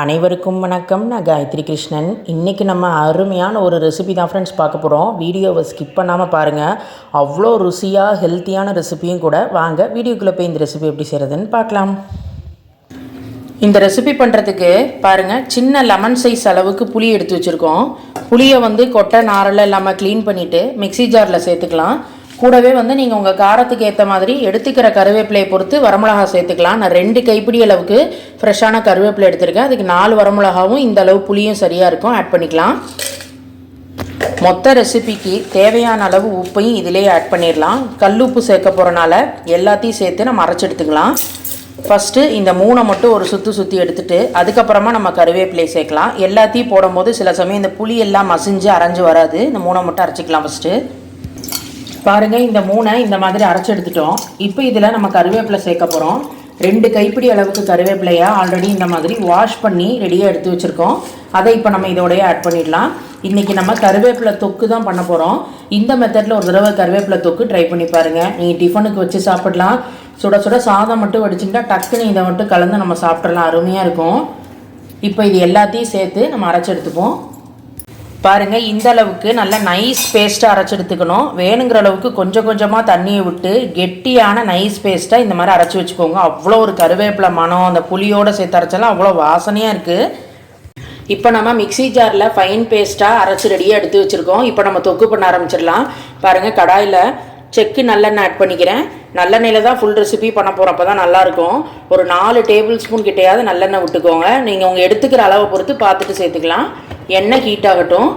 அனைவருக்கும் வணக்கம். நான் காயத்ரி கிருஷ்ணன். இன்றைக்கி நம்ம அருமையான ஒரு ரெசிபி தான் ஃப்ரெண்ட்ஸ் பார்க்க போகிறோம் வீடியோவை ஸ்கிப் பண்ணாமல் பாருங்கள் அவ்வளோ ருசியாக ஹெல்த்தியான ரெசிபியும் கூட வாங்க வீடியோக்குள்ளே போய் இந்த ரெசிபி எப்படி செய்கிறதுன்னு பார்க்கலாம். இந்த ரெசிபி பண்ணுறதுக்கு பாருங்கள் சின்ன லெமன் சைஸ் அளவுக்கு புளி எடுத்து வச்சுருக்கோம். புளியை வந்து கொட்டை நாரெல்லாம் இல்லாமல் க்ளீன் பண்ணிவிட்டு மிக்ஸி ஜாரில் சேர்த்துக்கலாம். கூடவே வந்து நீங்கள் உங்கள் காரத்துக்கு ஏற்ற மாதிரி எடுத்துக்கிற கருவேப்பிலையை பொறுத்து வரமிளகா சேர்த்துக்கலாம். நான் ரெண்டு கைப்பிடி அளவுக்கு ஃப்ரெஷ்ஷான கருவேப்பிலை எடுத்திருக்கேன். அதுக்கு நாலு வரமிளகாவும் இந்த அளவு புளியும் சரியாக இருக்கும். ஆட் பண்ணிக்கலாம். மொத்த ரெசிபிக்கு தேவையான அளவு உப்பையும் இதிலே ஆட் பண்ணிடலாம். கல் உப்பு சேர்க்க போகிறனால எல்லாத்தையும் சேர்த்து நம்ம அரைச்சி எடுத்துக்கலாம். ஃபஸ்ட்டு இந்த மூணை மட்டும் ஒரு சுற்றி சுற்றி எடுத்துகிட்டு அதுக்கப்புறமா நம்ம கருவேப்பிலை சேர்க்கலாம். எல்லாத்தையும் போடும்போது சில சமயம் இந்த புளி எல்லாம் மசிஞ்சு அரைஞ்சு வராது. இந்த மூணை மட்டும் அரைச்சிக்கலாம் ஃபஸ்ட்டு பாருங்கள் இந்த மூணை இந்த மாதிரி அரைச்சி எடுத்துட்டோம். இப்போ இதில் நம்ம கருவேப்பிலை சேர்க்க போகிறோம் ரெண்டு கைப்பிடி அளவுக்கு கருவேப்பிலையை ஆல்ரெடி இந்த மாதிரி வாஷ் பண்ணி ரெடியாக எடுத்து வச்சுருக்கோம். அதை இப்போ நம்ம இதோடய ஆட் பண்ணிடலாம். இன்றைக்கி நம்ம கருவேப்பிலை தொக்கு தான் பண்ண போகிறோம் இந்த மெத்தடில் ஒரு தடவை கருவேப்பிலை தொக்கு ட்ரை பண்ணி பாருங்கள் நீங்கள் டிஃபனுக்கு வச்சு சாப்பிடலாம். சுட சுட சாதம் மட்டும் வடிச்சுட்டா டக்குன்னு இதை மட்டும் கலந்து நம்ம சாப்பிட்றலாம் அருமையாக இருக்கும். இப்போ இது எல்லாத்தையும் சேர்த்து நம்ம அரைச்சி எடுத்துப்போம். பாருங்கள் இந்த அளவுக்கு நல்ல நைஸ் பேஸ்ட்டாக அரைச்சி எடுத்துக்கணும். வேணுங்கிற அளவுக்கு கொஞ்சம் கொஞ்சமாக தண்ணியை விட்டு கெட்டியான நைஸ் பேஸ்ட்டாக இந்த மாதிரி அரைச்சி வச்சுக்கோங்க. அவ்வளோ ஒரு கருவேப்பிலை மனம் அந்த புளியோடு சேர்த்து அரைச்சாலும் அவ்வளோ வாசனையாக இருக்குது இப்போ நம்ம மிக்சி ஜாரில் ஃபைன் பேஸ்ட்டாக அரைச்சி ரெடியாக எடுத்து வச்சுருக்கோம். இப்போ நம்ம தொக்கு பண்ண ஆரம்பிச்சிடலாம். பாருங்கள் கடாயில் செக்கு நல்லெண்ணெய் ஆட் பண்ணிக்கிறேன். நல்லெண்ணெயில் தான் ஃபுல் ரெசிபி பண்ண போகிறோம் அப்போ தான் நல்லாயிருக்கும் ஒரு நாலு டேபிள் ஸ்பூன் கிட்டையாவது நல்லெண்ணெய் விட்டுக்கோங்க. நீங்கள் உங்கள் எடுத்துக்கிற அளவை பொறுத்து பார்த்துட்டு சேர்த்துக்கலாம். எண்ணெய் ஹீட் ஆகட்டும்.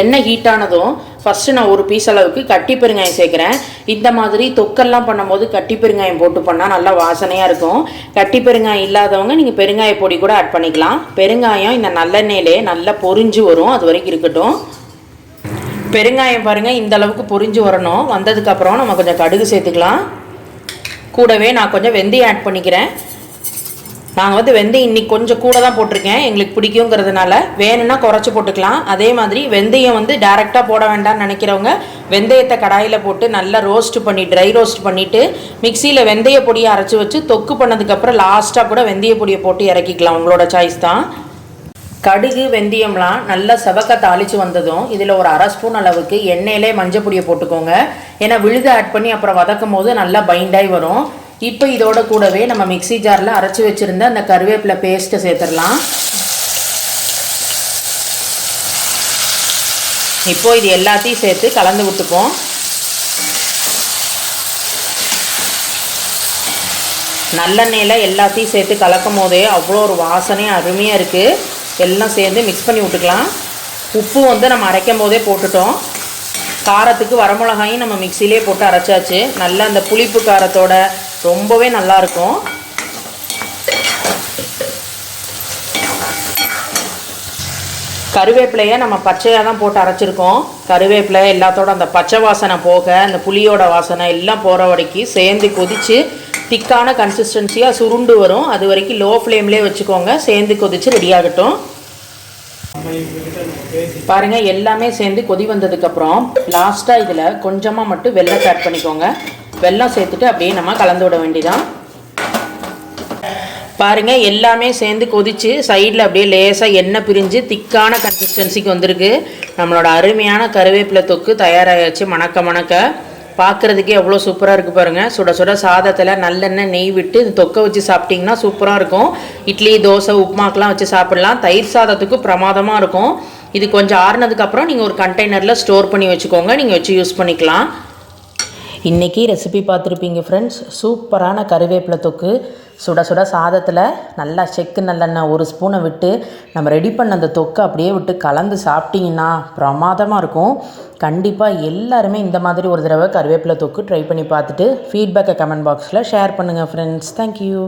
எண்ணெய் ஹீட் ஆனதும் ஃபஸ்ட்டு நான் ஒரு பீஸ் அளவுக்கு கட்டி பெருங்காயம் சேர்க்குறேன். இந்த மாதிரி தொக்கெல்லாம் பண்ணும்போது கட்டி பெருங்காயம் போட்டு பண்ணால் நல்லா வாசனையாக இருக்கும். கட்டி பெருங்காயம் இல்லாதவங்க நீங்கள் பெருங்காய பொடி கூட ஆட் பண்ணிக்கலாம். பெருங்காயம் இந்த நல்லெண்ணெயிலே நல்லா பொரிஞ்சு வரும். அது வரைக்கும் இருக்கட்டும். பெருங்காயம் பாருங்கள் இந்த அளவுக்கு பொரிஞ்சு வரணும். வந்ததுக்கப்புறம் நம்ம கொஞ்சம் கடுகு சேர்த்துக்கலாம். கூடவே நான் கொஞ்சம் வெந்தயம் ஆட் பண்ணிக்கிறேன். நாங்கள் வந்து வெந்தயம் இன்னைக்கு கொஞ்சம் கூட தான் போட்டிருக்கேன். எங்களுக்கு பிடிக்குங்கிறதுனால வேணும்னா குறைச்சி போட்டுக்கலாம். அதே மாதிரி வெந்தயம் வந்து டேரெக்டாக போட வேண்டாம்னு நினைக்கிறவங்க வெந்தயத்தை கடாயில் போட்டு நல்லா ரோஸ்ட் பண்ணி ட்ரை ரோஸ்ட் பண்ணிவிட்டு மிக்சியில் வெந்தய பொடியை அரைச்சி வச்சு தொக்கு பண்ணதுக்கப்புறம் லாஸ்ட்டாக கூட வெந்தய பொடியை போட்டு இறக்கிக்கலாம். உங்களோட சாய்ஸ் தான். கடுகு வெந்தயம்லாம் நல்லா செவக்க தாளித்து வந்ததும் இதில் ஒரு அரை ஸ்பூன் அளவுக்கு எண்ணெயிலே மஞ்சள் பொடியை போட்டுக்கோங்க. ஏன்னா விழுது ஆட் பண்ணி அப்புறம் வதக்கும் போது நல்லா பைண்டாகி வரும். இப்போ இதோட கூடவே நம்ம மிக்சி ஜாரில் அரைச்சி வச்சுருந்த அந்த கருவேப்பிலை பேஸ்ட்டை சேர்த்துடலாம். இப்போ இது எல்லாத்தையும் சேர்த்து கலந்து விட்டுப்போம். நல்லெண்ணெயில் எல்லாத்தையும் சேர்த்து கலக்கும் போதே அவ்வளோ ஒரு வாசனையும் அருமையாக இருக்குது எல்லாம் சேர்ந்து மிக்ஸ் பண்ணி விட்டுக்கலாம். உப்பு வந்து நம்ம அரைக்கும் போதே போட்டுட்டோம். காரத்துக்கு வரமிளகாயும் நம்ம மிக்சிலே போட்டு அரைச்சாச்சு. நல்லா அந்த புளிப்பு காரத்தோட ரொம்பவே நல்லாயிருக்கும் கருவேப்பிலையை நம்ம பச்சையாக தான் போட்டு அரைச்சிருக்கோம். கருவேப்பிலை எல்லாத்தோட அந்த பச்சை வாசனை போக அந்த புளியோட வாசனை எல்லாம் போகிற வரைக்கும் சேர்ந்து கொதித்து திக்கான கன்சிஸ்டன்சியாக சுருண்டு வரும். அது வரைக்கும் லோ ஃப்ளேம்லேயே வச்சுக்கோங்க. சேர்ந்து கொதித்து ரெடியாகட்டும் பாருங்கள் எல்லாமே சேர்ந்து கொதி வந்ததுக்கப்புறம் லாஸ்ட்டாக இதில் கொஞ்சமாக மட்டும் வெள்ளத்தை ஆட் பண்ணிக்கோங்க. வெல்லம் சேர்த்துட்டு அப்படியே நம்ம கலந்து விட வேண்டிதான் பாருங்கள் எல்லாமே சேர்ந்து கொதித்து சைடில் அப்படியே லேசாக எண்ணெய் பிரிஞ்சு திக்கான கன்சிஸ்டன்சிக்கு வந்திருக்கு. நம்மளோட அருமையான கருவேப்பிலை தொக்கு தயாராகிடுச்சு மணக்க மணக்க. பார்க்குறதுக்கே எவ்வளோ சூப்பராக இருக்குது பாருங்கள் சுட சுட சாதத்தில் நல்லெண்ணெய் நெய் விட்டு இந்த தொக்கை வச்சு சாப்பிட்டிங்கன்னா சூப்பராக இருக்கும். இட்லி தோசை உப்புமாக்கெலாம் வச்சு சாப்பிட்லாம். தயிர் சாதத்துக்கு பிரமாதமாக இருக்கும். இது கொஞ்சம் ஆறுனதுக்கப்புறம் நீங்கள் ஒரு கண்டெய்னரில் ஸ்டோர் பண்ணி வச்சுக்கோங்க. நீங்கள் வச்சு யூஸ் பண்ணிக்கலாம். இன்றைக்கி ரெசிபி பார்த்துருப்பீங்க ஃப்ரெண்ட்ஸ் சூப்பரான கருவேப்பிலை தொக்கு. சுட சுட சாதத்தில் நல்லா செக்கு நல்லெண்ணெய் ஒரு ஸ்பூனை விட்டு நம்ம ரெடி பண்ண அந்த தொக்கை அப்படியே விட்டு கலந்து சாப்பிட்டிங்கன்னா பிரமாதமாக இருக்கும். கண்டிப்பாக எல்லாருமே இந்த மாதிரி ஒரு தடவை கருவேப்பிலை தொக்கு ட்ரை பண்ணி பார்த்துட்டு ஃபீட்பேக்கை கமெண்ட் பாக்ஸில் ஷேர் பண்ணுங்கள் ஃப்ரெண்ட்ஸ் தேங்க்யூ